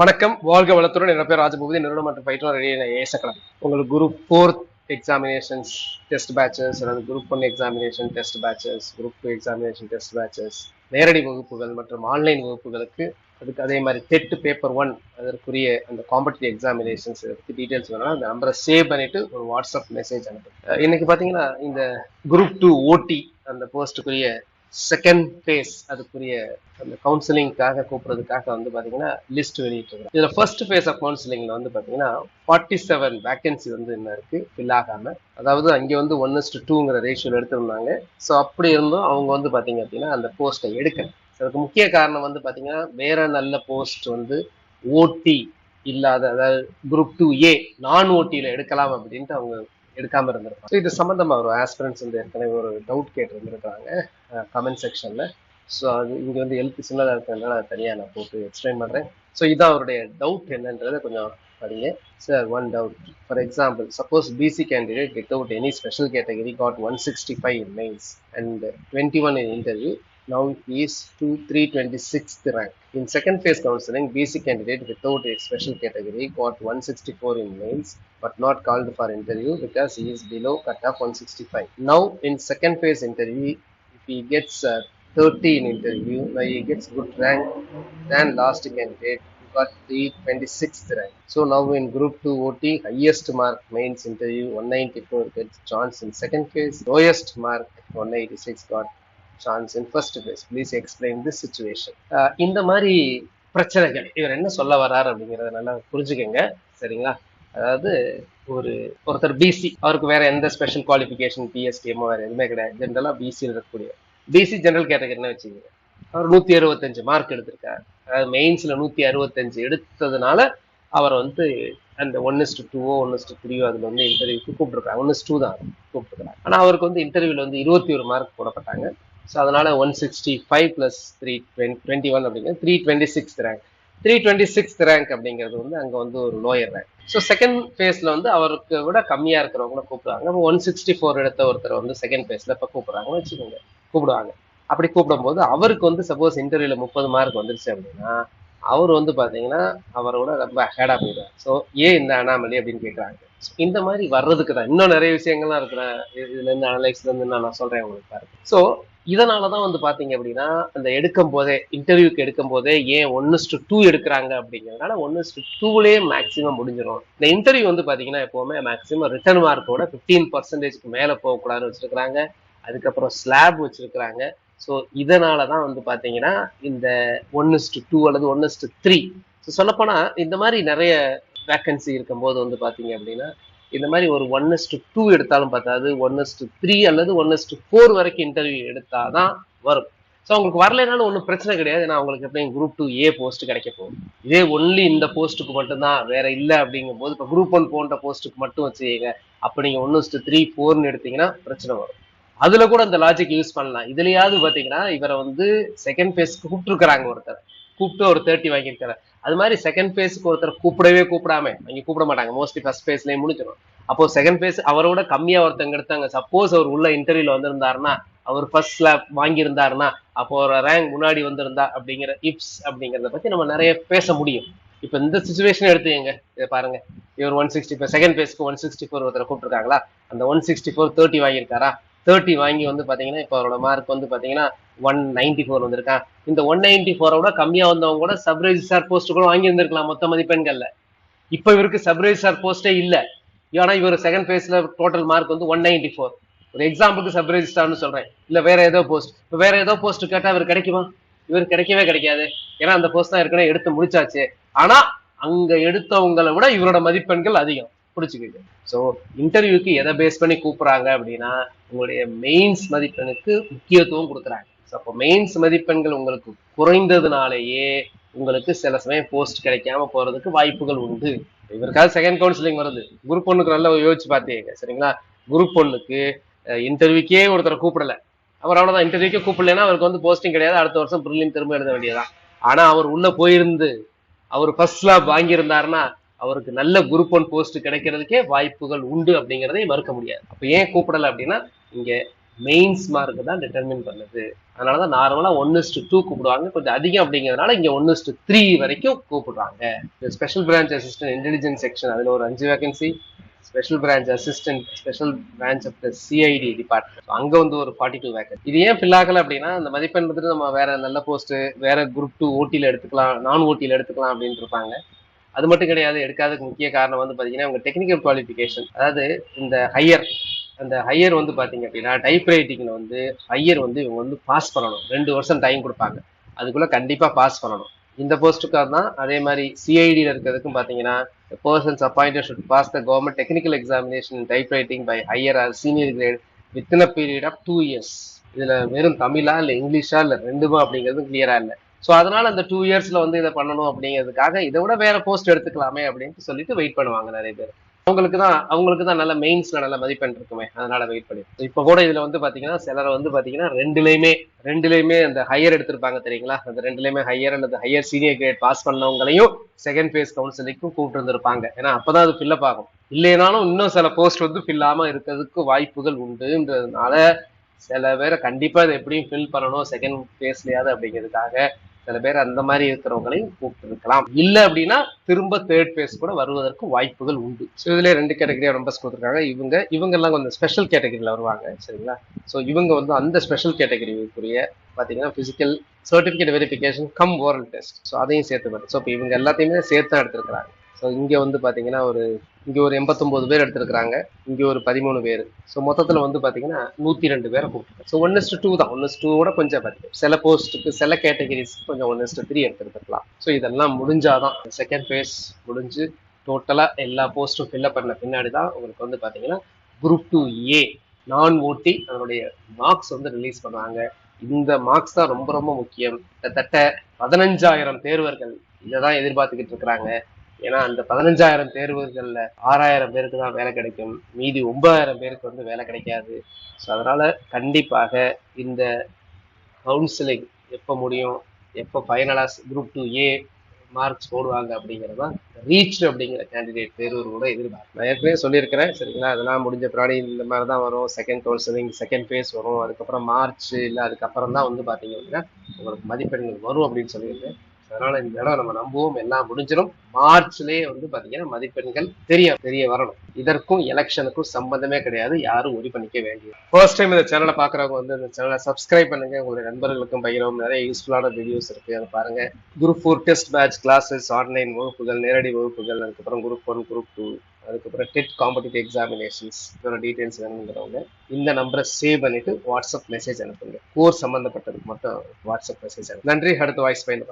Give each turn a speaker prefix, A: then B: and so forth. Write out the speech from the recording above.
A: வணக்கம். வாழ்க வளத்துடன். என் பேர் ராஜபூபதி. நிறுவனம் மற்றும் பயிற்றுனர் ரெடி ஏசக்கலாம் உங்களுக்கு group fourth examinations test batches அல்லது group one examination test batches group two examination test batches நேரடி வகுப்புகள் மற்றும் ஆன்லைன் வகுப்புகளுக்கு அதுக்கு அதே மாதிரி டெட் பேப்பர் ஒன் அதற்குரிய அந்த காம்படிட்டிவ் எக்ஸாமினேஷன்ஸ் பற்றி டீட்டெயில்ஸ் வேணும் அந்த நம்பரை சேவ் பண்ணிட்டு ஒரு வாட்ஸ்அப் மெசேஜ் அனுப்புங்க. இன்னைக்கு பார்த்தீங்கன்னா இந்த குரூப் டூ ஓடி அந்த போஸ்ட்டுக்குரிய செகண்ட் ஃபேஸ் அதுக்குரிய அந்த கவுன்சிலிங்காக கூப்பிடுறதுக்காக வந்து பார்த்தீங்கன்னா லிஸ்ட் வெளியிட்டிருக்கோம் இதில் ஃபர்ஸ்ட் ஃபேஸ் ஆஃப் கவுன்சிலிங்கில் வந்து பார்த்தீங்கன்னா ஃபார்ட்டி செவன் வேகன்சி வந்து என்ன இருக்கு ஃபில் ஆகாமல் அதாவது அங்கே வந்து ஒன் இஸ்டு டூங்கிற ரேஷியோல எடுத்திருந்தாங்க. ஸோ அப்படி இருந்தும் அவங்க வந்து பார்த்தீங்க அப்படின்னா அந்த போஸ்ட்டை எடுக்கல. அதுக்கு முக்கிய காரணம் வந்து பார்த்தீங்கன்னா வேற நல்ல போஸ்ட் வந்து ஓட்டி இல்லாத அதாவது குரூப் டூ ஏ நான் ஓட்டியில் எடுக்கலாம் அப்படின்ட்டு அவங்க எடுக்காம இருந்திருப்பாங்க. ஸோ இது சம்மந்தமாக ஒரு ஆஸ்பிரன்ஸ் வந்து ஏற்கனவே ஒரு டவுட் கேட்டு இருந்திருக்காங்க கமெண்ட் செக்ஷன்ல ஸோ அது இங்கே வந்து எழுத்து சின்னதாக இருக்கிறதுனால அதை தனியாக நான் போட்டு எக்ஸ்பிளைன் பண்ணுறேன் ஸோ இதான் அவருடைய டவுட் என்னன்றதை கொஞ்சம் படிங்க. Sir one doubt for example suppose BC candidate without any special category got one sixty five in mains and twenty one in interview now he is to 326th rank. In second phase counseling, BC candidate without a special category got 164 in mains but not called for interview because he is below cutoff 165. Now in second phase interview, if he gets uh, 30 in interview, he gets good rank than last candidate got 26th rank. So now in group 2 OT, highest mark mains interview 194 gets chance in second phase, lowest mark 186 got chance in first phase please explain this situation இந்த மாதிரி பிரச்சனைகள் இவர் என்ன சொல்ல வர்றாரு அப்படிங்கிறத நல்லா புரிஞ்சுக்கோங்க. சரிங்களா? அதாவது ஒரு ஒருத்தர் பிசி அவருக்கு வேற எந்த ஸ்பெஷல் குவாலிஃபிகேஷன் பிஎஸ்டிஎம்மோ வேற எதுவுமே கிடையாது. ஜென்ரலா பிசி இருக்கக்கூடிய. பிசி ஜென்ரல் கேட்டகரின்னு வச்சுக்கோங்க? அவர் நூத்தி அறுபத்தஞ்சு மார்க் எடுத்திருக்காரு. அதாவது மெயின்ஸ்ல நூத்தி அறுபத்தஞ்சு எடுத்ததுனால அவர் வந்து அந்த ஒன் இஸ்டு டூவோ ஒன் இஸ்டு த்ரீயோ அதுல வந்து இன்டர்வியூக்கு கூப்பிட்டுருக்காங்க ஒன் இஸ் டூ தான் கூப்பிட்டுருக்காங்க ஆனா அவருக்கு வந்து இன்டர்வியூல வந்து இருபத்தி ஒரு மார்க் போடப்பட்டாங்க. ஸோ அதனால one sixty five plus three twenty one அப்படிங்கிறது three twenty six rank three twenty six rank அப்படிங்கிறது வந்து அங்கே வந்து ஒரு லோயர் ரேங்க் ஸோ செகண்ட் ஃபேஸ்ல வந்து அவருக்கு விட கம்மியா இருக்கிறவங்கள கூப்பிடுவாங்க அப்போ ஒன் சிக்ஸ்டி ஃபோர் எடுத்த ஒருத்தர் வந்து செகண்ட் ஃபேஸ்ல இப்போ கூப்பிடுறாங்கன்னு வச்சுக்கோங்க. கூப்பிடுவாங்க. அப்படி கூப்பிடும்போது அவருக்கு வந்து சப்போஸ் இன்டர்வியூல முப்பது மார்க் வந்துருச்சு அப்படின்னா அவர் வந்து பாத்தீங்கன்னா அவரோட ரொம்ப ஹேடாக போயிடுவார். ஸோ ஏன் இந்த அனாமலி அப்படின்னு கேட்குறாங்க இந்த மாதிரி வர்றதுக்கு தான். இன்னும் நிறைய விஷயங்கள்லாம் இருக்கிற இதுல இருந்து அனலைஸ்ல இருந்து நான் சொல்றேன் உங்களுக்கு பாருங்க. ஸோ இதனாலதான் வந்து பாத்தீங்க அப்படின்னா அந்த எடுக்கும் போதே இன்டர்வியூக்கு எடுக்கும் போதே ஏன் ஒன்னு டூ எடுக்கிறாங்க அப்படிங்கிறதுனால ஒன்னு டு டூலேயே மேக்ஸிமம் முடிஞ்சிடும் இந்த இன்டர்வியூ வந்து பாத்தீங்கன்னா எப்பவுமே மேக்ஸிமம் ரிட்டர்ன் மார்க்கோட பிப்டீன் பர்சன்டேஜ்க்கு மேல போகக்கூடாதுன்னு வச்சிருக்கிறாங்க. அதுக்கப்புறம் ஸ்லாப் வச்சிருக்கிறாங்க. ஸோ இதனால தான் வந்து பார்த்தீங்கன்னா இந்த ஒன் டூ அல்லது ஒன் த்ரீ ஸோ சொல்லப்போனால் இந்த மாதிரி நிறைய வேக்கன்சி இருக்கும்போது வந்து பார்த்தீங்க அப்படின்னா இந்த மாதிரி ஒரு ஒன் டு டூ எடுத்தாலும் பார்த்தாது ஒன் டு த்ரீ அல்லது ஒன் டு ஃபோர் வரைக்கும் இன்டர்வியூ எடுத்தால் தான் வரும். ஸோ அவங்களுக்கு வரலைனாலும் ஒன்றும் பிரச்சனை கிடையாது. ஏன்னா அவங்களுக்கு எப்படியும் குரூப் டூ ஏ போஸ்ட் கிடைக்க போகும் இதே ஒன்லி இந்த போஸ்ட்டுக்கு மட்டும்தான் வேற இல்லை அப்படிங்கும் போது இப்போ குரூப் ஒன் போன்ற போஸ்ட்டுக்கு மட்டும் வச்சுக்கீங்க. அப்போ நீங்கள் ஒன் ஒன்று த்ரீ ஃபோர்னு எடுத்தீங்கன்னா பிரச்சனை வரும். அதுல கூட அந்த லாஜிக் யூஸ் பண்ணலாம். இதுலயாவது பாத்தீங்கன்னா இவரை வந்து செகண்ட் ஃபேஸ்க்கு கூப்பிட்டுருக்குறாங்க ஒருத்தர். கூப்பிட்டு ஒரு தேர்ட்டி வாங்கியிருக்காரு. அது மாதிரி செகண்ட் பேஸ்க்கு ஒருத்தர் கூப்பிடவே கூப்பிடாம அவங்க கூப்பிட மாட்டாங்க. மோஸ்ட்லி ஃபர்ஸ்ட் பேஸ்லயே முடிச்சிடும் அப்போ செகண்ட் பேஸ் அவரோட கம்மியா ஒருத்தங்க எடுத்தாங்க. சப்போஸ் அவர் உள்ள இன்டர்வியூல வந்திருந்தாருன்னா அவர் ஃபர்ஸ்ட் ஸ்லாப் வாங்கியிருந்தாருன்னா அப்போ ஒரு ரேங்க் முன்னாடி வந்திருந்தா அப்படிங்கிற இப்ஸ் அப்படிங்கிறத பத்தி நம்ம நிறைய பேச முடியும். இப்ப இந்த சுச்சுவேஷன் எடுத்துக்கங்க. இதை பாருங்க. இவர் ஒன் சிக்ஸ்டி ஃபோர் செகண்ட் பேஸ்க்கு ஒன் சிக்ஸ்டி ஃபோர் ஒருத்தர் கூப்பிட்டுருக்காங்களா? அந்த ஒன் சிக்ஸ்டி ஃபோர் தேர்ட்டி வாங்கியிருக்காரா? தேர்ட்டி வாங்கி வந்து பாத்தீங்கன்னா இப்போ அவரோட மார்க் வந்து பாத்தீங்கன்னா ஒன் நைன்டி ஃபோர் வந்திருக்கான் இந்த ஒன் நைன்டி ஃபோரோட கம்மியா வந்தவங்க கூட சப் சார் போஸ்ட் கூட வாங்கி இருந்திருக்கலாம் மொத்த மதிப்பெண்கள்ல. இப்போ இவருக்கு சப் ரெஜிஸ்டார் போஸ்டே இல்ல. ஏன்னா இவர் செகண்ட் பேஸ்ல டோட்டல் மார்க் வந்து ஒன் நைன்டி ஃபோர் ஒரு எக்ஸாம்பிளுக்கு சப் ரெஜிஸ்டார்னு சொல்றேன். இல்ல வேற ஏதோ போஸ்ட் இப்போ வேற ஏதோ போஸ்ட் கேட்டா இவர் கிடைக்குமா? இவர் கிடைக்கவே கிடைக்காது. ஏன்னா அந்த போஸ்ட் தான் ஏற்கனவே எடுத்து முடிச்சாச்சு. ஆனா அங்க எடுத்தவங்களை விட இவரோட மதிப்பெண்கள் அதிகம். பிடிச்சிக்கிட்டு ஸோ இன்டர்வியூக்கு எதை பேஸ் பண்ணி கூப்பிடுறாங்க அப்படின்னா உங்களுடைய மெயின்ஸ் மதிப்பெண்ணுக்கு முக்கியத்துவம் கொடுக்குறாங்க. அப்போ மெயின்ஸ் மதிப்பெண்கள் உங்களுக்கு குறைந்ததுனாலேயே உங்களுக்கு சில சமயம் போஸ்ட் கிடைக்காம போறதுக்கு வாய்ப்புகள் உண்டு. இவருக்காக செகண்ட் கவுன்சிலிங் வருது. குரூப் ஒன்றுக்கு நல்லா யோசிச்சு பார்த்தீங்க சரிங்களா? குரூப் ஒன்றுக்கு இன்டர்வியூக்கே ஒருத்தரை கூப்பிடல. அவர் அவ்வளோதான் இன்டர்வியூக்கே கூப்பிடலன்னா அவருக்கு வந்து போஸ்டிங் கிடையாது. அடுத்த வருஷம் ப்ரிலிம் திரும்ப எழுத வேண்டியதான் ஆனா அவர் உள்ள போயிருந்து அவர் ஃபர்ஸ்ட் லாப் வாங்கியிருந்தாருன்னா அவருக்கு நல்ல குரூப் ஒன் போஸ்ட் கிடைக்கிறதுக்கே வாய்ப்புகள் உண்டு அப்படிங்கிறதை மறுக்க முடியாது. அப்போ ஏன் கூப்பிடலை அப்படின்னா இங்கே மெயின்ஸ் மார்க் தான் டிட்டர்மின் பண்ணுது. அதனால தான் நார்மலாக ஒன் இஸ்டு டூ கூப்பிடுவாங்க. கொஞ்சம் அதிகம் அப்படிங்கிறதுனால இங்கே ஒன் இஸ்டு த்ரீ வரைக்கும் கூப்பிடுறாங்க. Special branch assistant intelligence section அதில் ஒரு அஞ்சு vacancy special branch assistant special branch of the CID department அங்கே வந்து ஒரு ஃபார்ட்டி டூ வேக்கன் இது ஏன் ஃபில் ஆகலை அப்படின்னா அந்த மதிப்பெண் வந்துட்டு நம்ம வேற நல்ல போஸ்ட் வேற குரூப் டூ ஓட்டியில் எடுத்துக்கலாம் நான் ஓட்டியில் எடுத்துக்கலாம் அப்படின்னு இருப்பாங்க. அது மட்டும் கிடையாது எடுக்காததுக்கு முக்கிய காரணம் வந்து பார்த்தீங்கன்னா உங்க டெக்னிக்கல் குவாலிஃபிகேஷன் அதாவது இந்த ஹையர் அந்த ஹையர் வந்து பாத்தீங்க அப்படின்னா டைப் வந்து ஹையர் வந்து இவங்க வந்து பாஸ் பண்ணணும். ரெண்டு வருஷம் டைம் கொடுப்பாங்க. அதுக்குள்ள கண்டிப்பா பாஸ் பண்ணணும். இந்த போஸ்ட்டுக்காக தான் அதே மாதிரி சிஐடியில் இருக்கிறதுக்கும் பார்த்தீங்கன்னா persons appointed should pass the government technical examination type writing by higher or senior grade within a period of two years இதில் வெறும் தமிழா இல்லை இங்கிலீஷா இல்லை ரெண்டுமா அப்படிங்கிறது கிளியரா இல்லை. ஸோ அதனால அந்த டூ இயர்ஸ்ல வந்து இதை பண்ணணும் அப்படிங்கிறதுக்காக இதை விட வேற போஸ்ட் எடுத்துக்கலாமே அப்படின்ட்டு சொல்லிட்டு வெயிட் பண்ணுவாங்க நிறைய பேர். அவங்களுக்கு தான் அவங்களுக்கு தான் நல்ல மெயின்ஸ்ல நல்ல மதிப்பெண் இருக்குமே. அதனால வெயிட் பண்ணி. இப்ப கூட இதுல வந்து பாத்தீங்கன்னா சிலர் வந்து பாத்தீங்கன்னா ரெண்டுலயுமே ரெண்டுலயுமே அந்த ஹையர் எடுத்திருப்பாங்க தெரியுங்களா? அந்த ரெண்டுலயுமே ஹையர் அல்லது ஹையர் சீனியர் கிரேட் பாஸ் பண்ணவங்களையும் செகண்ட் ஃபேஸ் கவுன்சிலிங்க்கும் கூப்பிட்டு இருந்திருப்பாங்க. ஏன்னா அப்பதான் அது ஃபில்லப் ஆகும். இல்லைனாலும் இன்னும் சில போஸ்ட் வந்து ஃபில்லாம இருக்கிறதுக்கு வாய்ப்புகள் உண்டுன்றதுனால சில பேரை கண்டிப்பா இதை எப்படியும் ஃபில் பண்ணணும் செகண்ட் ஃபேஸ்லயாவது அப்படிங்கிறதுக்காக. சில பேர் அந்த மாதிரி இருக்கிறவங்களையும் கூப்பிட்டுருக்கலாம். இல்லை இல்ல அப்படின்னா திரும்ப தேர்ட் ஃபேஸ் கூட வருவதற்கு வாய்ப்புகள் உண்டு. ஸோ இதுல ரெண்டு கேட்டகரியா ரொம்ப கொடுத்துருக்காங்க. இவங்க இவங்க எல்லாம் கொஞ்சம் ஸ்பெஷல் கேட்டகரியில வருவாங்க சரிங்களா? ஸோ இவங்க வந்து அந்த ஸ்பெஷல் கேட்டகரிக்குரிய பாத்தீங்கன்னா physical certificate verification cum oral test so அதையும் சேர்த்து பார்த்து ஸோ இப்போ இவங்க எல்லாத்தையுமே சேர்த்து தான் எடுத்திருக்கிறாங்க. ஸோ இங்கே வந்து பார்த்தீங்கன்னா ஒரு இங்கே ஒரு எண்பத்தொம்போது பேர் எடுத்திருக்கிறாங்க. இங்கே ஒரு பதிமூணு பேர். ஸோ மொத்தத்தில் வந்து பார்த்தீங்கன்னா நூற்றி ரெண்டு பேரை கூப்பிட்டு ஸோ ஒன் டூ தான். ஒன் டூவோட கொஞ்சம் பார்த்து சில போஸ்ட்டுக்கு சில கேட்டகரிஸ் கொஞ்சம் ஒன் த்ரீ எடுத்துருக்கலாம். ஸோ இதெல்லாம் முடிஞ்சாதான் செகண்ட் ஃபேஸ் முடிஞ்சு டோட்டலாக எல்லா போஸ்ட்டும் ஃபில்அப் பண்ண பின்னாடி தான் உங்களுக்கு வந்து பார்த்தீங்கன்னா குரூப் டூ ஏ நான் ஓட்டி அதனுடைய மார்க்ஸ் வந்து ரிலீஸ் பண்ணுவாங்க. இந்த மார்க்ஸ் தான் ரொம்ப ரொம்ப முக்கியம். கிட்டத்தட்ட பதினஞ்சாயிரம் தேர்வர்கள் இதை தான் எதிர்பார்த்துக்கிட்டு இருக்கிறாங்க. ஏன்னா அந்த பதினஞ்சாயிரம் தேர்வுகள்ல ஆறாயிரம் பேருக்கு தான் வேலை கிடைக்கும். மீதி ஒன்பதாயிரம் பேருக்கு வந்து வேலை கிடைக்காது. ஸோ அதனால கண்டிப்பாக இந்த கவுன்சிலிங் எப்போ முடியும் எப்போ ஃபைனலாக குரூப் டூ ஏ மார்க்ஸ் போடுவாங்க அப்படிங்கிறது தான் ரீச் அப்படிங்கிற கேண்டிடேட் தேர்வு கூட நான் ஏற்கனவே சொல்லியிருக்கிறேன் சரிங்களா? அதெல்லாம் முடிஞ்ச பிராணி இந்த மாதிரி தான் வரும். செகண்ட் கவுன்சிலிங் செகண்ட் ஃபேஸ் வரும். அதுக்கப்புறம் மார்ச் இல்லை அதுக்கப்புறம் தான் வந்து பார்த்தீங்க அப்படின்னா உங்களுக்கு மதிப்பெண்கள் வரும் அப்படின்னு சொல்லியிருக்கேன் அதனால இந்த இடம் நம்ம நம்புவோம். எல்லாம் முடிஞ்சிடும். மார்ச்லயே வந்து பாத்தீங்கன்னா மதிப்பெண்கள் தெரிய தெரிய வரணும். இதற்கும் எலெக்ஷனுக்கும் சம்பந்தமே கிடையாது. யாரும் உரி பண்ணிக்க வேண்டியது ஃபர்ஸ்ட் டைம் இந்த சேனலை பாக்குறவங்க வந்து இந்த சேனலை சப்ஸ்கிரைப் பண்ணுங்க. உங்களுடைய நண்பர்களுக்கும் பகிரவும். நிறைய யூஸ்ஃபுல்லான வீடியோஸ் இருக்கு. அதை பாருங்க. Group four test batch classes online வகுப்புகள் நேரடி வகுப்புகள் அதுக்கப்புறம் குரூப் ஒன் குரூப் டூ அதுக்கப்புறம் டெட் காம்படிட்டிவ் எக்ஸாமினேஷன்ஸ் இதோட டீடைல்ஸ் வேணுங்கிறவங்க இந்த நம்பரை சேவ் பண்ணிட்டு வாட்ஸ்அப் மெசேஜ் அனுப்புங்க. கோர்ஸ் சம்பந்தப்பட்டதுக்கு மட்டும் வாட்ஸ்அப் மெசேஜ் அனுப்புங்க. நன்றி. அடுத்த வாய்ஸ் பயந்து